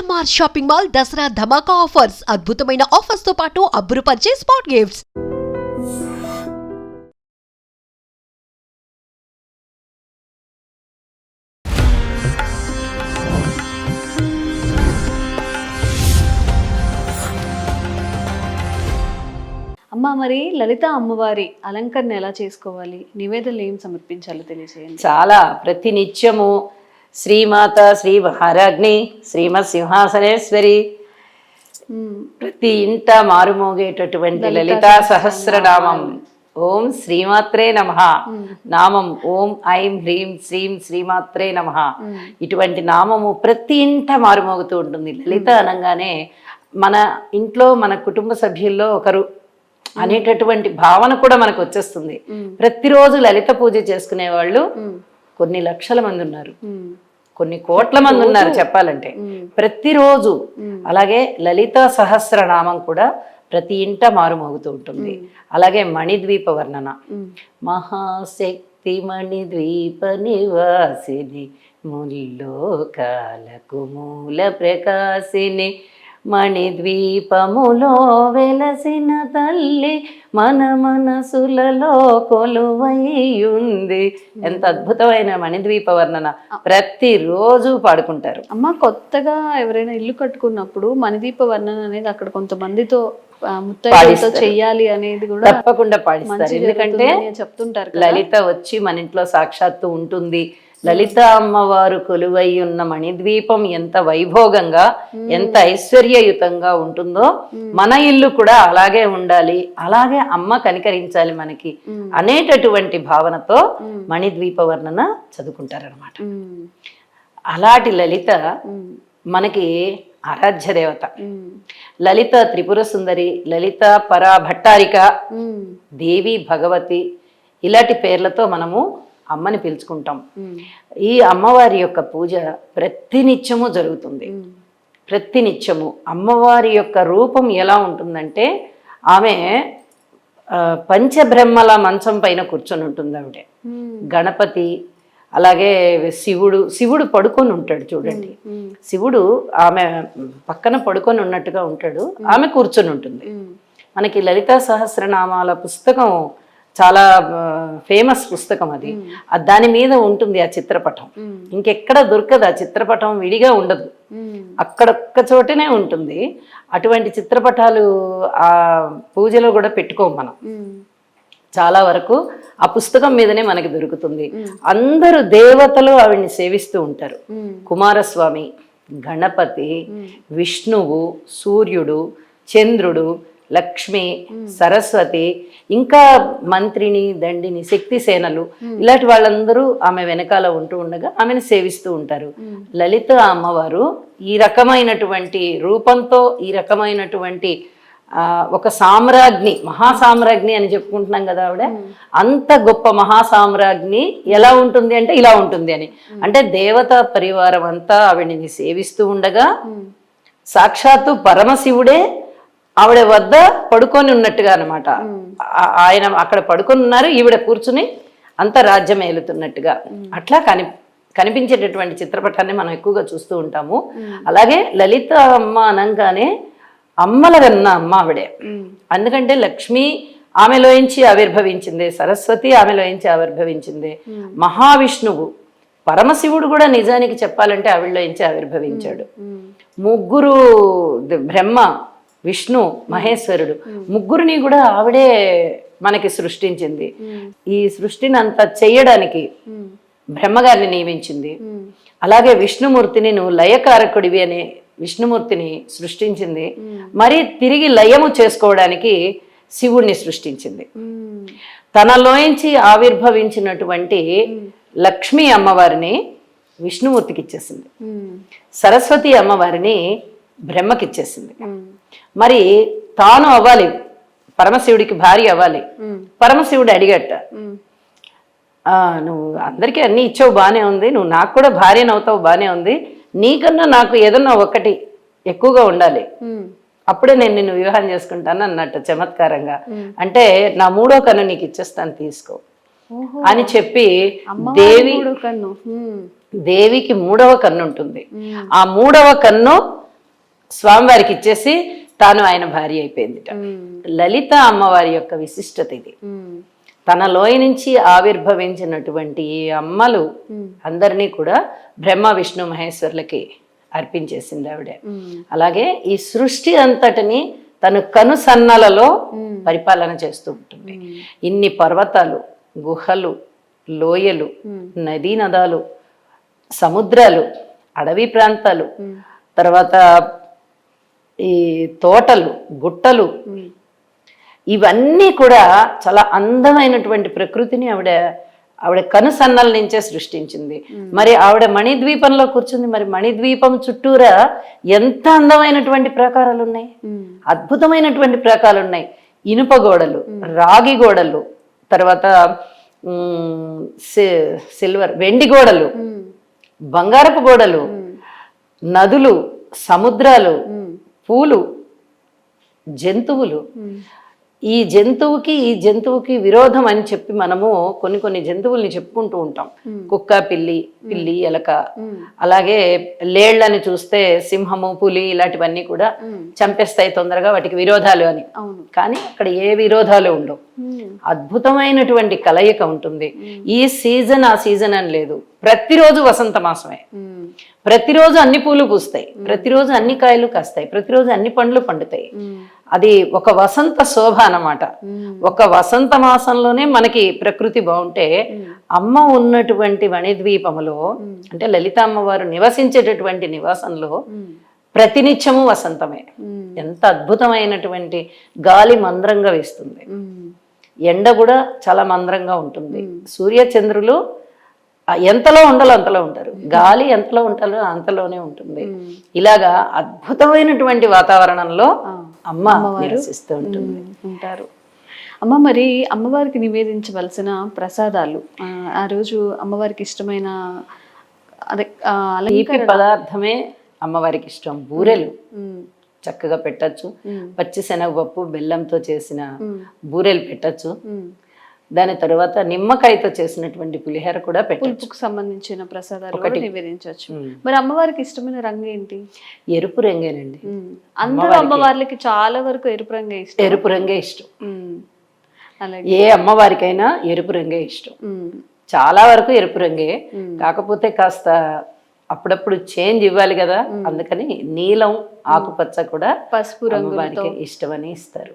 CMR shopping mall Dasara ధమాకా offers. అద్భుతమైన ఆఫర్స్తో పాటు అబ్బురుపరిచే స్పాట్ గిఫ్ట్స్. అమ్మ మరి లలిత అమ్మవారి అలంకరణ ఎలా చేసుకోవాలి? నివేదనలు ఏం సమర్పించాలో తెలియజేయండి చాలా. ప్రతి నిత్యము శ్రీమాత శ్రీ మహారాజ్ని శ్రీమత్ సింహాసనేశ్వరి. ప్రతి ఇంట మారుమోగేటటువంటి లలితా సహస్రనామం. ఓం శ్రీమాత్రే నమ. నామం ఓం ఐం హ్రీం శ్రీం శ్రీమాత్రే నమ. ఇటువంటి నామము ప్రతి ఇంట మారుమోగుతూ ఉంటుంది. లలిత అనగానే మన ఇంట్లో మన కుటుంబ సభ్యుల్లో ఒకరు అనేటటువంటి భావన కూడా మనకు వచ్చేస్తుంది. ప్రతిరోజు లలిత పూజ చేసుకునే వాళ్ళు కొన్ని లక్షల మంది ఉన్నారు. కొన్ని కోట్ల మంది ఉన్నారు చెప్పాలంటే. ప్రతిరోజు. అలాగే లలిత సహస్రనామం కూడా ప్రతి ఇంట మారుమోగుతూ ఉంటుంది. అలాగే మణిద్వీప వర్ణన. మహాశక్తి మణిద్వీప నివాసిని ముల్లోకాలకు మూల ప్రకాశిని మణిద్వీపములో వెలసిన తల్లి మన మనసులలో కొలువైయుంది ఎంత అద్భుతమైన మణిద్వీప వర్ణన. ప్రతిరోజు పాడుకుంటారు. అమ్మ కొత్తగా ఎవరైనా ఇల్లు కట్టుకున్నప్పుడు మణిదీప వర్ణన అనేది అక్కడ కొంతమందితో పాడిస్తారు. చెయ్యాలి అనేది కూడా తప్పకుండా పాడిస్తారు. ఎందుకంటే చెప్తుంటారు. లలిత వచ్చి మన ఇంట్లో సాక్షాత్తు ఉంటుంది. లలిత అమ్మవారు కొలువై ఉన్న మణిద్వీపం ఎంత వైభోగంగా ఎంత ఐశ్వర్యయుతంగా ఉంటుందో మన ఇల్లు కూడా అలాగే ఉండాలి అలాగే అమ్మ కనికరించాలి మనకి అనేటటువంటి భావనతో మణిద్వీప వర్ణన చదువుకుంటారనమాట. అలాంటి లలిత. మనకి ఆరాధ్య దేవత. లలిత త్రిపుర సుందరి లలిత పరా భట్టారిక. దేవి భగవతి ఇలాంటి పేర్లతో మనము అమ్మని పిలుచుకుంటాం. ఈ అమ్మవారి యొక్క పూజ ప్రతినిత్యము జరుగుతుంది. ప్రతినిత్యము అమ్మవారి యొక్క రూపం ఎలా ఉంటుందంటే ఆమె పంచబ్రహ్మల మంచం పైన కూర్చొని ఉంటుంది ఆవిడ. గణపతి అలాగే శివుడు శివుడు పడుకొని ఉంటాడు చూడండి. శివుడు ఆమె పక్కన పడుకొని ఉన్నట్టుగా ఉంటాడు ఆమె కూర్చొని ఉంటుంది. మనకి లలితా సహస్రనామాల పుస్తకం చాలా ఫేమస్ పుస్తకం అది. ఆ దాని మీద ఉంటుంది ఆ చిత్రపటం. ఇంకెక్కడ దొరకదు ఆ చిత్రపటం విడిగా ఉండదు. అక్కడొక్క చోటనే ఉంటుంది. అటువంటి చిత్రపటాలు ఆ పూజలో కూడా పెట్టుకోం మనం. చాలా వరకు ఆ పుస్తకం మీదనే మనకి దొరుకుతుంది. అందరూ దేవతలు ఆవిడ్ని సేవిస్తూ ఉంటారు. కుమారస్వామి గణపతి విష్ణువు సూర్యుడు చంద్రుడు లక్ష్మి సరస్వతి ఇంకా మంత్రిని దండిని శక్తి సేనలు ఇలాంటి వాళ్ళందరూ ఆమె వెనకాల ఉంటూ ఉండగా ఆమెను సేవిస్తూ ఉంటారు. లలిత అమ్మవారు ఈ రకమైనటువంటి రూపంతో ఈ రకమైనటువంటి ఒక సామ్రాజ్ఞి మహాసామ్రాజ్ఞి అని చెప్పుకుంటున్నాం కదా ఆవిడ. అంత గొప్ప మహాసామ్రాజ్ఞి ఎలా ఉంటుంది అంటే ఇలా ఉంటుంది అని. అంటే దేవతా పరివారం అంతా ఆవిడని సేవిస్తూ ఉండగా సాక్షాత్తు పరమశివుడే ఆవిడ వద్ద పడుకొని ఉన్నట్టుగా అనమాట ఆయన అక్కడ పడుకొని ఉన్నారు ఈవిడ కూర్చుని అంత రాజ్యం ఏలుతున్నట్టుగా. అట్లా కని కనిపించేటటువంటి చిత్రపటాన్ని మనం ఎక్కువగా చూస్తూ ఉంటాము. అలాగే లలిత అమ్మ అనగానే అమ్మల కన్న అమ్మ ఆవిడే. ఎందుకంటే లక్ష్మి ఆమెలోంచి ఆవిర్భవించింది సరస్వతి ఆమెలోంచి ఆవిర్భవించింది మహావిష్ణువు పరమశివుడు కూడా నిజానికి చెప్పాలంటే ఆవిడలోంచి ఆవిర్భవించాడు. ముగ్గురు బ్రహ్మ విష్ణు మహేశ్వరుడు. ముగ్గురిని కూడా ఆవిడే మనకి సృష్టించింది. ఈ సృష్టిని అంతా చెయ్యడానికి మ్మ్. బ్రహ్మగారిని నియమించింది. అలాగే విష్ణుమూర్తిని నువ్వు లయకారకుడివి అనే విష్ణుమూర్తిని సృష్టించింది. మరి తిరిగి లయము చేసుకోవడానికి శివుణ్ణి సృష్టించింది. తనలోంచి ఆవిర్భవించినటువంటి లక్ష్మీ అమ్మవారిని విష్ణుమూర్తికి ఇచ్చేసింది. సరస్వతి అమ్మవారిని బ్రహ్మకిచ్చేసింది మ్మ్. మరి తాను అవ్వాలి పరమశివుడికి భార్య అవ్వాలి. పరమశివుడు అడిగట మ్మ్. "ఆ, నువ్వు అందరికీ అన్ని ఇచ్చావు బాగానే ఉంది నువ్వు నాకు కూడా భార్యను అవుతావు బాగానే ఉంది నీకన్నా నాకు ఏదన్నా ఒకటి ఎక్కువగా ఉండాలి. అప్పుడే నేను నిన్ను వివాహం చేసుకుంటాను అన్నట్టు చమత్కారంగా అంటే నా మూడో కన్ను నీకు ఇచ్చేస్తాను తీసుకో. అని చెప్పి దేవి. దేవికి మూడవ కన్ను ఉంటుంది. ఆ మూడవ కన్ను స్వామివారికి ఇచ్చేసి తాను ఆయన భార్య అయిపోయిందిట. లలిత అమ్మవారి యొక్క విశిష్టత ఇది. తనలోయ నుంచి ఆవిర్భవించినటువంటి ఈ అమ్మలు అందరినీ కూడా బ్రహ్మ విష్ణు మహేశ్వర్లకి అర్పించేసింది ఆవిడ. అలాగే ఈ సృష్టి అంతటిని తను కనుసన్నలలో పరిపాలన చేస్తూ ఉంటుంది. ఇన్ని పర్వతాలు గుహలు లోయలు నదీ నదాలు సముద్రాలు అడవి ప్రాంతాలు తర్వాత ఈ తోటలు గుట్టలు ఇవన్నీ కూడా చాలా అందమైనటువంటి ప్రకృతిని ఆవిడ ఆవిడ కనుసన్నల నుంచే సృష్టించింది. మరి ఆవిడ మణిద్వీపంలో కూర్చుంది. మరి మణిద్వీపం చుట్టూరా ఎంత అందమైనటువంటి ప్రాకారాలు ఉన్నాయి అద్భుతమైనటువంటి ప్రాకారాలు ఉన్నాయి ఇనుప గోడలు రాగి గోడలు తర్వాత సిల్వర్ వెండి గోడలు బంగారపు గోడలు నదులు సముద్రాలు పూలు జంతువులు. ఈ జంతువుకి ఈ జంతువుకి విరోధం అని చెప్పి మనము కొన్ని కొన్ని జంతువుల్ని చెప్పుకుంటూ ఉంటాం. కుక్క పిల్లి పిల్లి ఎలక. అలాగే లేళ్ళని చూస్తే సింహము పులి ఇలాంటివన్నీ కూడా చంపేస్తాయి తొందరగా వాటికి విరోధాలు అని. కానీ అక్కడ ఏ విరోధాలు ఉండవు. అద్భుతమైనటువంటి కలయిక ఉంటుంది. ఈ సీజన్ ఆ సీజన్ అని లేదు. ప్రతిరోజు వసంత మాసమే. ప్రతిరోజు అన్ని పూలు పూస్తాయి. ప్రతిరోజు అన్ని కాయలు కాస్తాయి. ప్రతిరోజు అన్ని పండ్లు పండుతాయి. అది ఒక వసంత శోభ అన్నమాట. ఒక వసంత మాసంలోనే మనకి ప్రకృతి బాగుంటే అమ్మ ఉన్నటువంటి వణిద్వీపములో అంటే లలిత అమ్మవారు నివసించేటటువంటి నివాసంలో ప్రతినిత్యము వసంతమే. ఎంత అద్భుతమైనటువంటి గాలి మంద్రంగా వేస్తుంది. ఎండ కూడా చాలా మంద్రంగా ఉంటుంది. సూర్య చంద్రులు ఆ ఎంతలో ఉండాలో అంతలో ఉంటారు. గాలి ఎంతలో ఉంటాలో అంతలోనే ఉంటుంది. ఇలాగా అద్భుతమైనటువంటి వాతావరణంలో అమ్మ నివసిస్తూ ఉంటుంది. ఉంటారు. అమ్మ మరి అమ్మవారికి నివేదించవలసిన ప్రసాదాలు ఆ, రోజు అమ్మవారికి ఇష్టమైన అదే తీపి పదార్థమే అమ్మవారికి ఇష్టం. బూరెలు చక్కగా పెట్టచ్చు. పచ్చి శనగపప్పు బెల్లంతో చేసిన బూరెలు పెట్టచ్చు. దాని తర్వాత నిమ్మకాయతో చేసినటువంటి పులిహోర కూడా పులుపుకు సంబంధించిన ప్రసాదాలు నివేదించవచ్చు. మరి అమ్మవారికి ఇష్టమైన రంగు ఏంటి? ఎరుపు రంగేనండి. అందరూ అమ్మవార్లకి చాలా వరకు ఎరుపు రంగే ఇష్టం ఎరుపు రంగే ఇష్టం. ఏ అమ్మవారికైనా ఎరుపు రంగే ఇష్టం. చాలా వరకు ఎరుపు రంగే. కాకపోతే కాస్త అప్పుడప్పుడు చేంజ్ ఇవ్వాలి కదా. అందుకని నీలం ఆకుపచ్చ కూడా పసుపు రంగు అమ్మవారికి ఇష్టమని ఇస్తారు.